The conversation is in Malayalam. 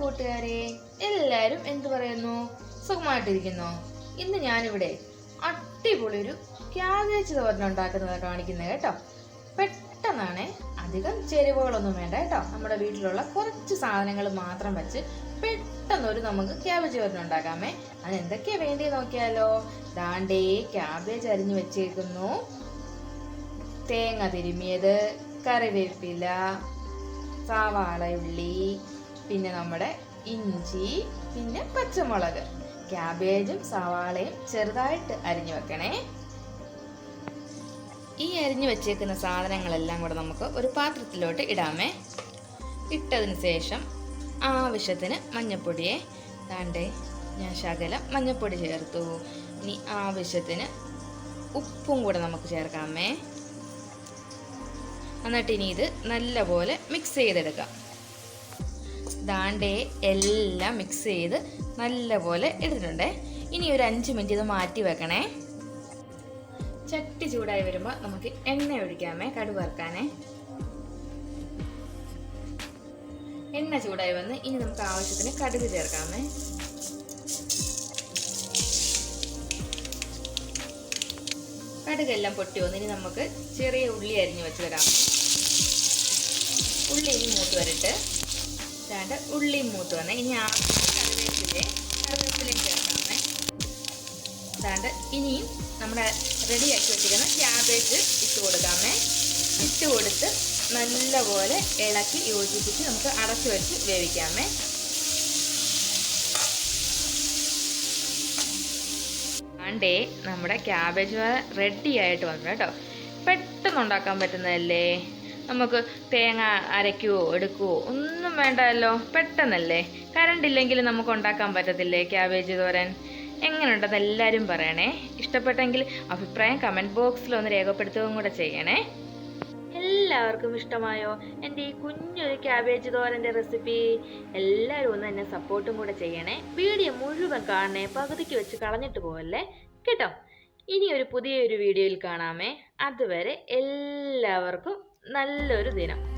കൂട്ടുകാരെ എല്ലാവരും എന്തു പറയുന്നു? സുഖമായിട്ടിരിക്കുന്നു. ഇന്ന് ഞാനിവിടെ അടിപൊളി ഒരു ക്യാബേജ് തോരൻ ഉണ്ടാക്കുന്നത് കാണിക്കുന്നത് കേട്ടോ. പെട്ടെന്നാണ് അധികം ചേരുവകളൊന്നും വേണ്ട കേട്ടോ. നമ്മുടെ വീട്ടിലുള്ള കുറച്ച് സാധനങ്ങൾ മാത്രം വെച്ച് പെട്ടെന്നൊരു നമുക്ക് ക്യാബേജ് തോരൻ ഉണ്ടാക്കാമേ. അതിനെന്തൊക്കെയാ വേണ്ടി നോക്കിയാലോ? ദാണ്ടേ ക്യാബേജ് അരിഞ്ഞു വെച്ചേക്കുന്നു. തേങ്ങ തിരുമിയത് കറിവേപ്പില സവാള പിന്നെ നമ്മുടെ ഇഞ്ചി പിന്നെ പച്ചമുളക്. ക്യാബേജും സവാളയും ചെറുതായിട്ട് അരിഞ്ഞു വെക്കണേ. ഈ അരിഞ്ഞു വെച്ചേക്കുന്ന സാധനങ്ങളെല്ലാം കൂടെ നമുക്ക് ഒരു പാത്രത്തിലോട്ട് ഇടാമേ. ഇട്ടതിന് ശേഷം ആവശ്യത്തിന് മഞ്ഞപ്പൊടിയെ. താണ്ടേ ഞാൻ ശകലം മഞ്ഞപ്പൊടി ചേർത്തു. ഇനി ആവശ്യത്തിന് ഉപ്പും കൂടെ നമുക്ക് ചേർക്കാമേ. എന്നിട്ട് ഇനി ഇത് നല്ലപോലെ മിക്സ് ചെയ്തെടുക്കാം. ദാണ്ടേ എല്ലാം മിക്സ് ചെയ്ത് നല്ലപോലെ ഇട്ടിട്ടുണ്ടേ. ഇനി ഒരു അഞ്ച് മിനിറ്റ് ഇത് മാറ്റി വെക്കണേ. ചട്ടി ചൂടായി വരുമ്പോൾ നമുക്ക് എണ്ണ ഒഴിക്കാമേ കടുക് വറുക്കാനേ. എണ്ണ ചൂടായി വന്ന് ഇനി നമുക്ക് ആവശ്യത്തിന് കടുക് ചേർക്കാമേ. കടുകെല്ലാം പൊട്ടി വന്ന് ഇനി നമുക്ക് ചെറിയ ഉള്ളി അരിഞ്ഞു തരാം. ഉള്ളി ഇനി മൂത്ത് വരട്ട്. രണ്ട് ഉള്ളിയും മൂത്ത് വന്നേ. ഇനി ആ കറിവേപ്പിലെ കറിവേപ്പിലയും ചേർക്കാമേ. അതാണ്ട് ഇനിയും നമ്മുടെ റെഡിയാക്കി വെച്ചിരിക്കുന്ന ക്യാബേജ് ഇട്ട് കൊടുക്കാമേ. ഇട്ട് കൊടുത്ത് നല്ലപോലെ ഇളക്കി യോജിപ്പിച്ച് നമുക്ക് അടച്ചു വെച്ച് വേവിക്കാമേ. ആണ്ടേ നമ്മുടെ ക്യാബേജ് റെഡി ആയിട്ട് വന്നു കേട്ടോ. പെട്ടെന്ന് ഉണ്ടാക്കാൻ പറ്റുന്നതല്ലേ? നമുക്ക് തേങ്ങ അരയ്ക്കുവോ എടുക്കുവോ ഒന്നും വേണ്ടല്ലോ. പെട്ടെന്നല്ലേ. കറണ്ട് ഇല്ലെങ്കിൽ നമുക്ക് ഉണ്ടാക്കാൻ പറ്റത്തില്ലേ ക്യാബേജ് തോരൻ? എങ്ങനെയുണ്ടെന്ന് എല്ലാവരും പറയണേ. ഇഷ്ടപ്പെട്ടെങ്കിൽ അഭിപ്രായം കമന്റ് ബോക്സിൽ ഒന്ന് രേഖപ്പെടുത്തുകയും കൂടെ ചെയ്യണേ. എല്ലാവർക്കും ഇഷ്ടമായോ? എന്റെ ഈ കുഞ്ഞൊരു ക്യാബേജ് തോരന്റെ റെസിപ്പി എല്ലാവരും ഒന്ന് എന്നെ സപ്പോർട്ടും കൂടെ ചെയ്യണേ. വീഡിയോ മുഴുവൻ കാണണേ. പകുതിക്ക് വെച്ച് കളഞ്ഞിട്ട് പോവല്ലേ? കേട്ടോ? ഇനി ഒരു പുതിയൊരു വീഡിയോയിൽ കാണാമേ. അതുവരെ എല്ലാവർക്കും നല്ലൊരു ദിനം.